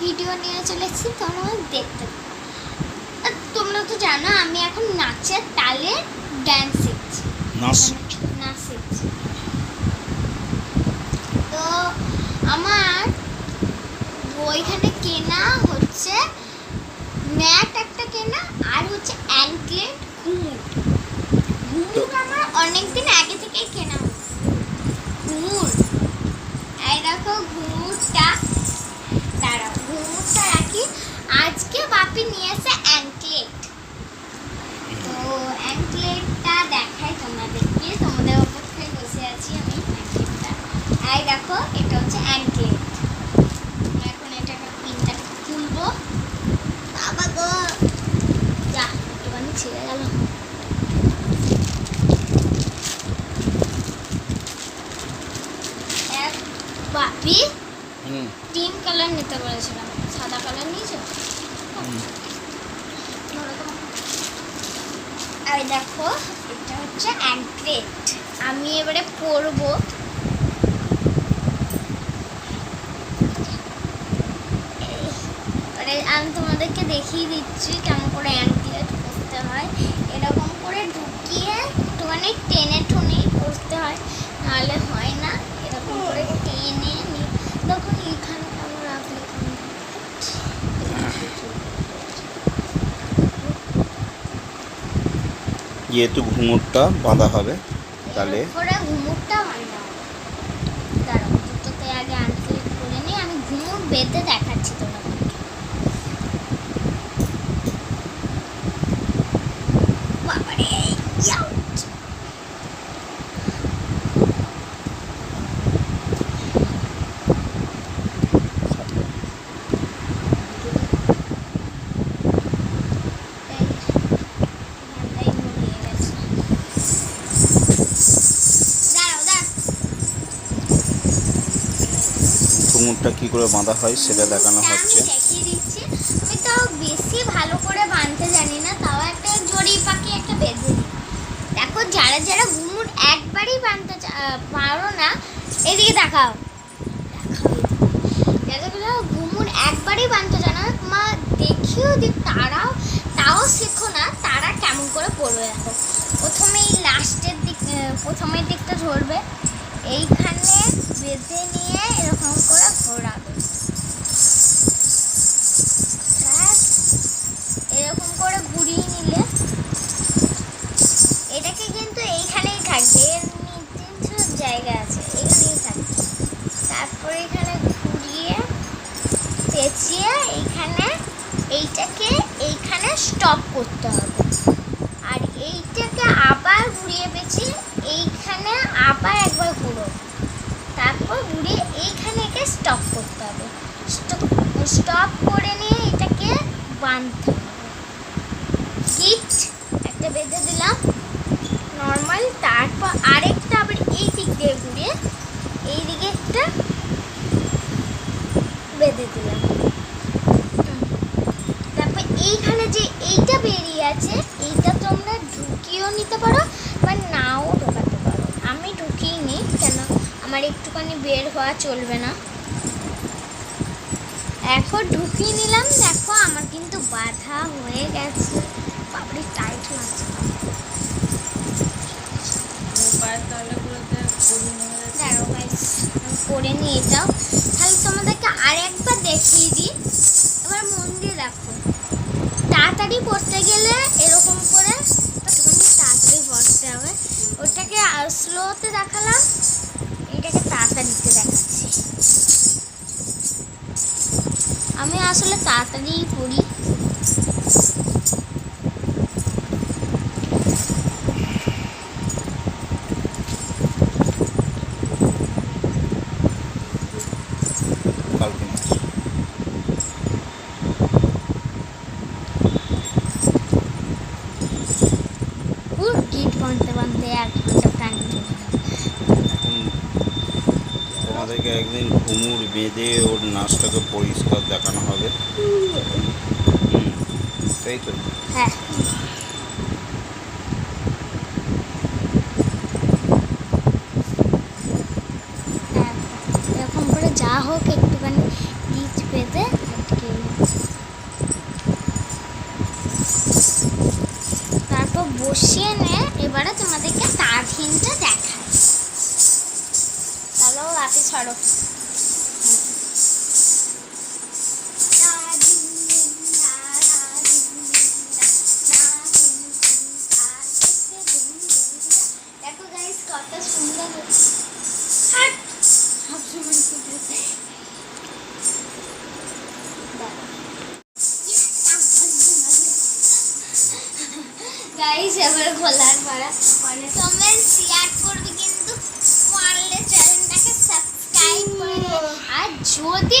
Video নিয়ে চলেছি তোমরা দেখতে আর তোমরা তো জানো আমি এখন নাচের তালে ড্যান্স শিখছি। নাচ? নাচ শিখছি। তো আমার ওইখানে কেনা হচ্ছে ম্যাট একটা কেনা আর হচ্ছে অ্যাঙ্কলেট ঘুমুর ঘুমুর আমার অনেকদিন আগে থেকেই কেনা হচ্ছে ঘুমুর এই দেখো ঘুমুরটা দাঁড়াও ঘুমুরটা রাখি আজকে বাপি নিয়ে এসে অ্যাঙ্কলেট তো অ্যাঙ্কলেটটা দেখাই তোমাদেরকে। তোমাদের অপেক্ষায় বসে আছি আমি অ্যাঙ্কলেটটা এই দেখো, এটা হচ্ছে অ্যাঙ্কলেট এখন এটাকে পিনটা খুলবো। বাবা গো! যা একটুখানি ছিঁড়ে গেল বাপি এই দেখো, এটা হচ্ছে অ্যাগ্রেট আমি এবারে পরবো। আমি তোমাদেরকে দেখিয়ে দিচ্ছি কেমন করে অ্যান্ট্রেট করতে হয়। এরকম করে ঢুকিয়ে একটুখানি টেনে ঠুনেই করতে হয়, নাহলে হয় না এরকম করে টেনে নি তখন এখানে কেমন রাখলে কেমন যেহেতু ঘুঙুরটা বাঁধা হবে তাহলে বেঁধে দেখাচ্ছি বান্ধা হবে দাঁড়াও দুটোতে আগে আনক্লিক করে নিই আমি ঘুমুর বেঁধে দেখাচ্ছি তোমাদের বাবারে ইয়াউচ! এই, এখানটায় মুড়িয়ে গেছে। দাঁড়াও দাঁড়াও ঘুঙুরটা কি করে বাঁধা হয় সেটা দেখানো হচ্ছে। আমি আমি তাও বেশি ভালো করে বাঁধতে জানি না তাও একটা জড়ি পাখি একটা বেঁধে দেখো যারা যারা ঘুমুর একবারই বাঁধতে পারো না এদিকে দেখাও। যারা ঘুমুর একবারই বাঁধতে জানো না মা দেখিও দিক তারাও তাও শেখো না তারা কেমন করে পড়বে দেখো। প্রথমে এই লাস্টের দিক প্রথমের দিকটা ধরবে। এইখানে বেঁধে নিয়ে এরকম জায়গা আছে, এখানেই থাকবে তারপরে এখানে ঘুরিয়ে, পেঁচিয়ে এইখানে এইটাকে এইখানে স্টপ করতে হবে। আর এইটাকে আবার ঘুরিয়ে পেঁচিয়ে এইখানে আবার একবার ঘুরো। তারপর ঘুরিয়ে এইখানে একে স্টপ করতে হবে। স্টপ করে নিয়ে এটাকে বাঁধতে হবে। গিট একটা বেঁধে দিলাম। নর্মাল তারপর আবার এই দিক দিয়ে ঘুরিয়ে এই দিকে একটা বেঁধে দিলাম। তারপর এইখানে যে এইটা বেরিয়ে আছে, এইটা তোমরা ঢুকিয়েও নিতে পারো, বা নাও ঢোকাতে পারো। আমি ঢুকিয়ে নিই কেন? আমার একটুখানি বের হওয়া চলবে না। এখন ঢুকিয়ে নিলাম, দেখো, আমার কিন্তু বাধা হয়ে গেছে। বাবরি টাইট লাগছে। Guys, করে নিয়ে যাও। তাহলে তোমাদেরকে আরেকবার দেখিয়ে দিই। এবার মন দিয়ে দেখো। তাড়াতাড়ি পড়তে গেলে এরকম করে তাড়াতাড়ি পড়তে হবে। ওটাকে স্লোতে দেখালাম। এটাকে তাড়াতাড়িতে দেখাচ্ছি। আমি আসলে তাড়াতাড়িই পড়ি কালকে নাচ পুরো গিট বানতে বানতে এক ঘণ্টা টাইম তোমাদেরকে একদিন ঘুঙুর বেঁধে ওর নাচটাকে পরিষ্কার দেখানো হবে। তাই তো। হ্যাঁ। হ্যাঁ, এরকম করে যা হোক একটুখানি বীজ পেতে আটকে নিই। তারপর বসিয়ে নে। এবারে তোমাদেরকে তারহিনটা দেখায় চলো আপনি ছাড়ো। গাইস এবার ঘোলার পাড়া মানে কমেন্ট শেয়ার করবে কিন্তু, পারলে চ্যানেলটাকে সাবস্ক্রাইব করে আর যদি